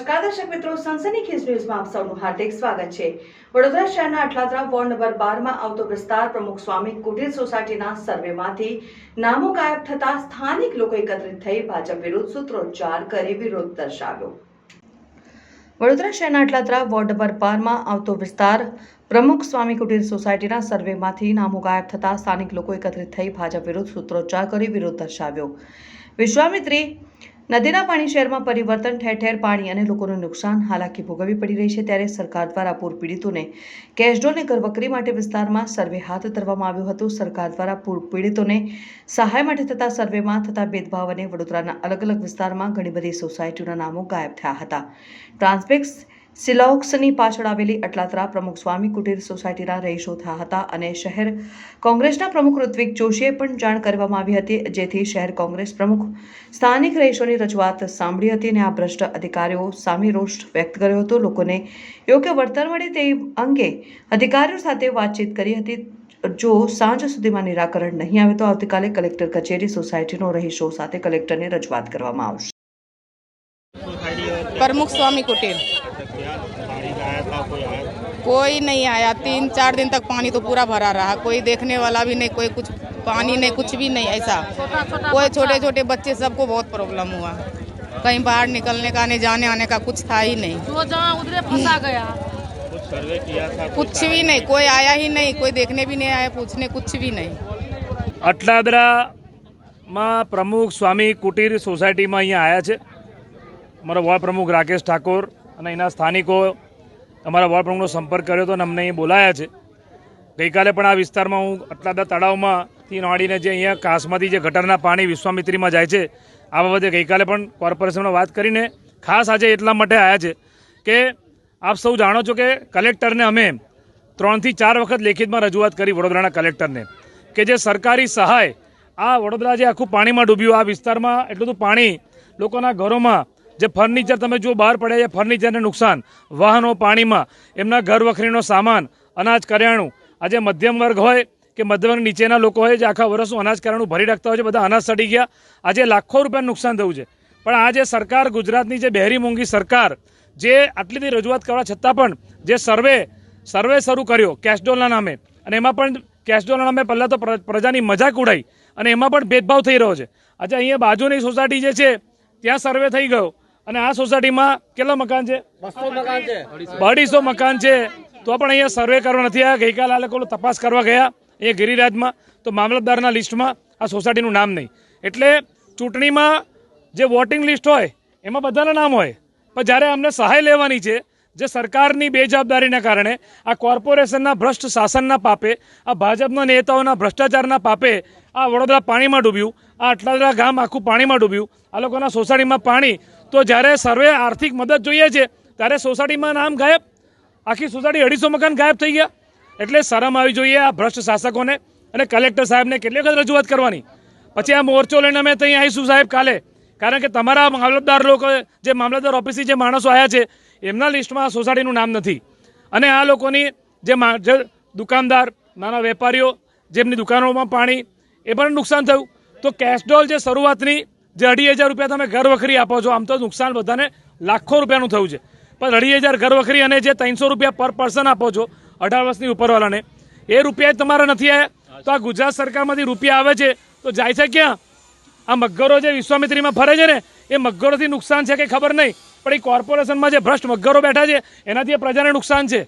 નમસ્કાર, દર્શક મિત્રો સનસની ન્યૂઝમાં આપ સૌનું હાર્દિક સ્વાગત છે. વડોદરા શહેરના અટલાદરા વોર્ડ નંબર બારમાં આવતો વિસ્તાર પ્રમુખ સ્વામી કુટીર સોસાયટીના સર્વેમાંથી નામો ગાયબ થતા સ્થાનિક લોકો એકત્રિત થઈ ભાજપ વિરુદ્ધ સૂત્રોચ્ચાર કરી વિરોધ દર્શાવ્યો. વડોદરા શહેરના અટલાદરા વોર્ડ નંબર બારમાં આવતો વિસ્તાર પ્રમુખ સ્વામી કુટીર સોસાયટીના સર્વેમાંથી નામો ગાયબ થતા સ્થાનિક લોકો એકત્રિત થઈ ભાજપ વિરુદ્ધ સૂત્રોચ્ચાર કરી વિરોધ દર્શાવ્યો. વિશ્વામિત્રી નદીના પાણી શહેરમાં પરિવર્તન ઠેર ઠેર પાણી અને લોકોનું નુકસાન હાલાકી ભોગવવી પડી રહી છે. ત્યારે સરકાર દ્વારા પૂર પીડિતોને કેશડોલને ઘરવકરી માટે વિસ્તારમાં સર્વે હાથ ધરવામાં આવ્યું હતું. સરકાર દ્વારા પૂર પીડિતોને સહાય માટે થતા સર્વેમાં થતા ભેદભાવ અને વડોદરાના અલગ અલગ વિસ્તારમાં ઘણી બધી સોસાયટીઓના નામો ગાયબ થયા હતા. ટ્રાન્સપેક્સ સિલોક્સની પાછળ આવેલી અટલાતરા પ્રમુખ સ્વામી કુટીર સોસાયટીના રહીશો થયા હતા અને શહેર કોંગ્રેસના પ્રમુખ ઋત્વિક જોશીએ પણ જાણ કરવામાં આવી હતી, જેથી શહેર કોંગ્રેસ પ્રમુખ સ્થાનિક રહીશોની રજૂઆત સાંભળી હતી અને આ ભ્રષ્ટ અધિકારીઓ સામે રોષ વ્યક્ત કર્યો હતો. લોકોને યોગ્ય વળતર મળે તે અંગે અધિકારીઓ સાથે વાતચીત કરી હતી. જો સાંજ સુધીમાં નિરાકરણ નહીં આવે તો આવતીકાલે કલેક્ટર કચેરી સોસાયટીનો રહીશો સાથે કલેક્ટરને રજૂઆત કરવામાં આવશે. પ્રમુખ સ્વામી કુટીર. कुटीर क्या पानी का आया था कोई आया था? कोई नहीं आया तीन चार दिन तक पानी तो पूरा भरा रहा कोई देखने वाला भी नहीं कोई कुछ पानी नहीं कुछ भी नहीं ऐसा कोई छोटे छोटे बच्चे सबको बहुत प्रॉब्लम हुआ कहीं बाहर निकलने का नहीं जाने आने का कुछ था ही नहीं जो जहाँ उधरे फंसा गया कुछ सर्वे किया था कुछ भी नहीं कोई आया ही नहीं कोई देखने भी नहीं आया पूछने कुछ भी नहीं અટલાદરામાં પ્રમુખ સ્વામી કુટીર સોસાયટીમાં અહીંયા આવ્યા છે અમારા વોર્ડ પ્રમુખ રાકેશ ઠાકોર અને એના સ્થાનિકો અમારા વોર્ડ સંપર્ક કર્યો હતો અને અમને અહીં બોલાયા છે. ગઈકાલે પણ આ વિસ્તારમાં હું અટલાદા તળાવમાંથી નાડીને જે અહીંયા કાસમાંથી જે ગટરના પાણી વિશ્વામિત્રીમાં જાય છે, આ બાબતે ગઈકાલે પણ કોર્પોરેશનમાં વાત કરીને ખાસ આજે એટલા માટે આવ્યા છે કે આપ સૌ જાણો છો કે કલેક્ટરને અમે ત્રણથી ચાર વખત લેખિતમાં રજૂઆત કરી વડોદરાના કલેક્ટરને કે જે સરકારી સહાય આ વડોદરા જે આખું પાણીમાં ડૂબ્યું, આ વિસ્તારમાં એટલું બધું પાણી લોકોના ઘરોમાં જે ફર્નિચર તમે જો બહાર પડ્યા છે ફર્નિચરને નુકસાન. વાહનો, પાણીમાં, એમના ઘર વખરીનો સામાન, અનાજ, કરિયાણું. આજે મધ્યમ વર્ગ હોય કે મધ્યમ નીચેના લોકો હોય જે આખા વર્ષનું અનાજ, કરિયાણું ભરી રાખતા હોય છે, બધા અનાજ સડી ગયા. આજે લાખો રૂપિયાનું નુકસાન થયું છે. પણ આજે સરકાર, ગુજરાતની જે બહેરી મોંઘી સરકાર, જે આટલી બધી રજૂઆત કરવા છતાં પણ જે સર્વે સર્વે શરૂ કર્યો કેશડોલના નામે, અને એમાં પણ કેશડોલના નામે પહેલાં તો પ્રજાની મજાક ઉડાઈ, અને એમાં પણ ભેદભાવ થઈ રહ્યો છે. આજે અહીંયા બાજુની સોસાયટી જે છે, ત્યાં સર્વે થઈ ગયો. અને આ સોસાયટીમાં કેટલા મકાન છે? અઢીસો મકાન છે. તો પણ અહીંયા સર્વે કરવા નથી આવ્યા. ગઈકાલે આ લોકો તપાસ કરવા ગયા. એ ગિરિરાજમાં. તો મામલતદારના લિસ્ટમાં આ સોસાયટીનું નામ નહીં. એટલે ચૂંટણીમાં જે વોટિંગ લિસ્ટ હોય એમાં બધાના નામ હોય. પણ જ્યારે અમને સહાય લેવાની છે જે સરકારની બેજવાબદારીના કારણે આ કોર્પોરેશનના ભ્રષ્ટ શાસનના પાપે આ ભાજપના નેતાઓના ભ્રષ્ટાચારના પાપે આ વડોદરા પાણીમાં ડૂબ્યું આ અટલાદરા ગામ આખું પાણીમાં ડૂબ્યું આ લોકોના સોસાયટીમાં પાણી તો જ્યારે સર્વે આર્થિક મદદ જોઈએ છે, ત્યારે સોસાયટીમાં નામ ગાયબ. આખી સોસાયટી અઢીસો મકાન ગાયબ થઈ ગયા. એટલે શરમ આવી જોઈએ આ ભ્રષ્ટ શાસકોને અને કલેક્ટર સાહેબને કેટલી વખત રજૂઆત કરવાની. પછી આ મોરચો લઈને અમે ત્યાં આવીશું સાહેબ કાલે. કારણ કે તમારા મામલતદાર લોકો, જે મામલતદાર ઓફિસથી જે માણસો આવ્યા છે, એમના લિસ્ટમાં સોસાયટીનું નામ નથી. અને આ લોકોની જે દુકાનદાર, નાના વેપારીઓ, જેમની દુકાનોમાં પાણી, એ પણ નુકસાન થયું. તો કેશડોલ જે શરૂઆતની જે અઢી હજાર રૂપિયા તમે ઘર વખરી આપો છો, આમ તો નુકસાન બધાને લાખો રૂપિયાનું થયું છે. પણ અઢી હજાર ઘર વખરી અને જે ત્રણસો રૂપિયા પર પર્સન આપો છો, અઢાર વર્ષની ઉપરવાળાને એ રૂપિયા તમારા નથી આવ્યા તો આ ગુજરાત સરકારમાંથી રૂપિયા આવે છે, તો જાય છે ક્યાં? આ મગરો જે વિશ્વામિત્રીમાં ફરે છે ને, એ મગરોથી નુકસાન છે કે ખબર નહીં? પણ એ કોર્પોરેશનમાં જે ભ્રષ્ટ મગરો બેઠા છે, એનાથી એ પ્રજાને નુકસાન છે.